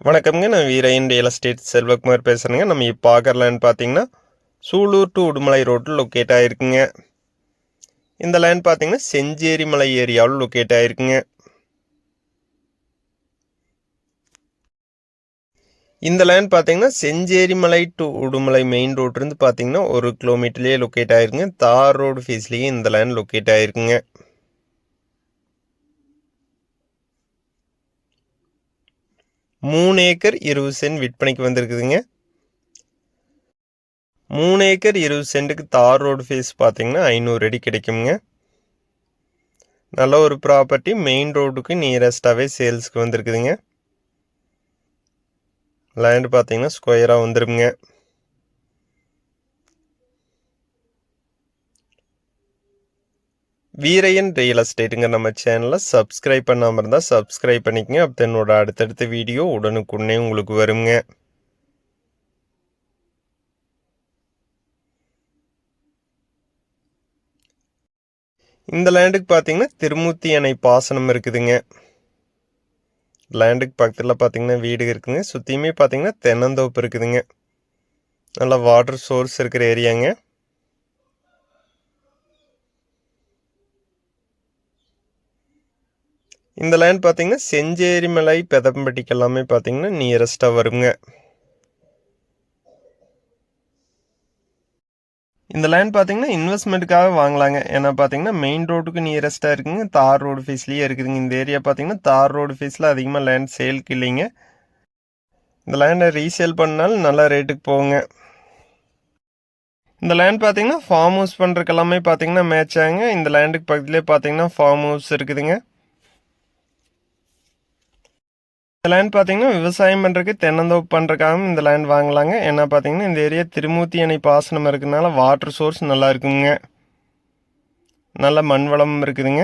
வணக்கம்ங்க. நான் Veeraiyan real estate Selvakumar பேசுகிறேங்க நம்ம இப்போ பார்க்குற பார்த்தீங்கன்னா சூலூர் டு உடுமலை ரோட்டில் லொக்கேட் ஆகிருக்குங்க இந்த லேண்ட் பார்த்தீங்கன்னா செஞ்சேரி மலை ஏரியாவில் லொக்கேட் ஆகிருக்குங்க இந்த லேண்ட் பார்த்தீங்கன்னா செஞ்சேரிமலை டு உடுமலை மெயின் ரோட்லேருந்து பார்த்தீங்கன்னா ஒரு கிலோமீட்டர்லேயே லொக்கேட் ஆகிருக்குங்க தார் ரோடு ஃபேஸ்லேயே இந்த லேண்ட் லொக்கேட் ஆகிருக்குங்க மூணு ஏக்கர் இருபது சென்ட் விற்பனைக்கு வந்திருக்குதுங்க. மூணு ஏக்கர் இருபது சென்ட்டுக்கு தார் ரோடு ஃபேஸ் பார்த்தீங்கன்னா ஐநூறு அடி கிடைக்குங்க நல்ல ஒரு ப்ராப்பர்ட்டி மெயின் ரோடுக்கு நியரஸ்டாகவே சேல்ஸ்க்கு வந்திருக்குதுங்க. லேண்ட் பார்த்தீங்கன்னா ஸ்கொயராக வந்துருங்க வீரையன் ரியல் எஸ்டேட்டுங்க. நம்ம சேனலை சப்ஸ்கிரைப் பண்ணாமல் இருந்தால் சப்ஸ்கிரைப் பண்ணிக்கங்க. அப்போ என்னோட அடுத்தடுத்த வீடியோ உடனுக்குடனே உங்களுக்கு வருங்க. இந்த லேண்டுக்கு பார்த்தீங்கன்னா திருமூர்த்தி அணை பாசனம் இருக்குதுங்க. லேண்டுக்கு பக்கத்தில் பார்த்தீங்கன்னா வீடு இருக்குதுங்க. சுற்றியுமே பார்த்தீங்கன்னா தென்னந்தோப்பு இருக்குதுங்க. நல்லா வாட்டர் சோர்ஸ் இருக்கிற ஏரியாங்க இந்த லேண்ட் பார்த்தீங்கன்னா செஞ்சேரி மலை பெதம்பட்டிக்கு எல்லாமே பார்த்தீங்கன்னா நியரஸ்ட்டாக வருங்க. இந்த லேண்ட் பார்த்தீங்கன்னா இன்வெஸ்ட்மெண்ட்டுக்காக வாங்கலாங்க. ஏன்னா பார்த்தீங்கன்னா மெயின் ரோட்டுக்கு நியரஸ்ட்டாக இருக்குங்க. தார் ரோடு ஃபீஸ்லேயே இருக்குதுங்க. இந்த ஏரியா பார்த்தீங்கன்னா தார் ரோடு ஃபீஸில் அதிகமாக லேண்ட் சேல்க்கு இல்லைங்க. இந்த லேண்டை ரீசேல் பண்ணாலும் நல்ல ரேட்டுக்கு போகுங்க. இந்த லேண்ட் பார்த்தீங்கன்னா ஃபார்ம் ஹவுஸ் பண்ணுறதுக்கு எல்லாமே பார்த்தீங்கன்னா மேட்ச் ஆகுங்க. இந்த லேண்டுக்கு பக்கத்துலேயே பார்த்தீங்கன்னா ஃபார்ம் ஹவுஸ் இருக்குதுங்க. இந்த லேண்ட் பார்த்தீங்கன்னா விவசாயம் பண்ணுறதுக்கு தென்னந்தோப்பு பண்ணுறக்காகவும் இந்த லேண்ட் வாங்கலாங்க. ஏன்னா பார்த்தீங்கன்னா இந்த ஏரியா திருமூர்த்தி அணை பாசனம் இருக்கிறதுனால வாட்டர் சோர்ஸ் நல்லா இருக்குங்க. நல்ல மண் வளம் இருக்குதுங்க.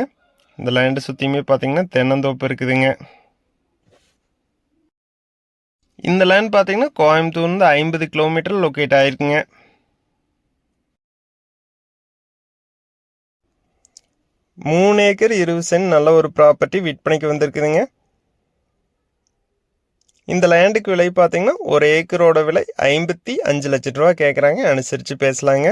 இந்த லேண்டு சுற்றியுமே பார்த்தீங்கன்னா தென்னந்தோப்பு இருக்குதுங்க. இந்த லேண்ட் பார்த்தீங்கன்னா கோயம்புத்தூர்லேருந்து ஐம்பது கிலோமீட்டர் லொக்கேட் ஆகிருக்குங்க மூணு ஏக்கர் இருபது சென்ட் நல்ல ஒரு ப்ராப்பர்ட்டி விற்பனைக்கு வந்திருக்குதுங்க. இந்த லேண்டுக்கு விலை பார்த்தீங்கன்னா ஒரு ஏக்கரோட விலை ஐம்பத்தி அஞ்சு லட்ச ரூபா கேட்குறாங்க அனுசரித்து பேசலாங்க.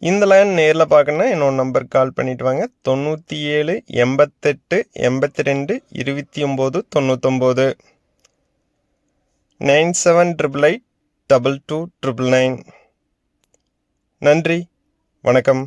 இந்த லேண்ட் நேரில் பார்க்கணுன்னா என்னோட நம்பருக்கு கால் பண்ணிட்டு வாங்க. தொண்ணூற்றி ஏழு எண்பத்தெட்டு எண்பத்தி ரெண்டு இருபத்தி ஒம்பது தொண்ணூத்தொம்பது. Nine seven triple eight double two triple nine. நன்றி. வணக்கம்.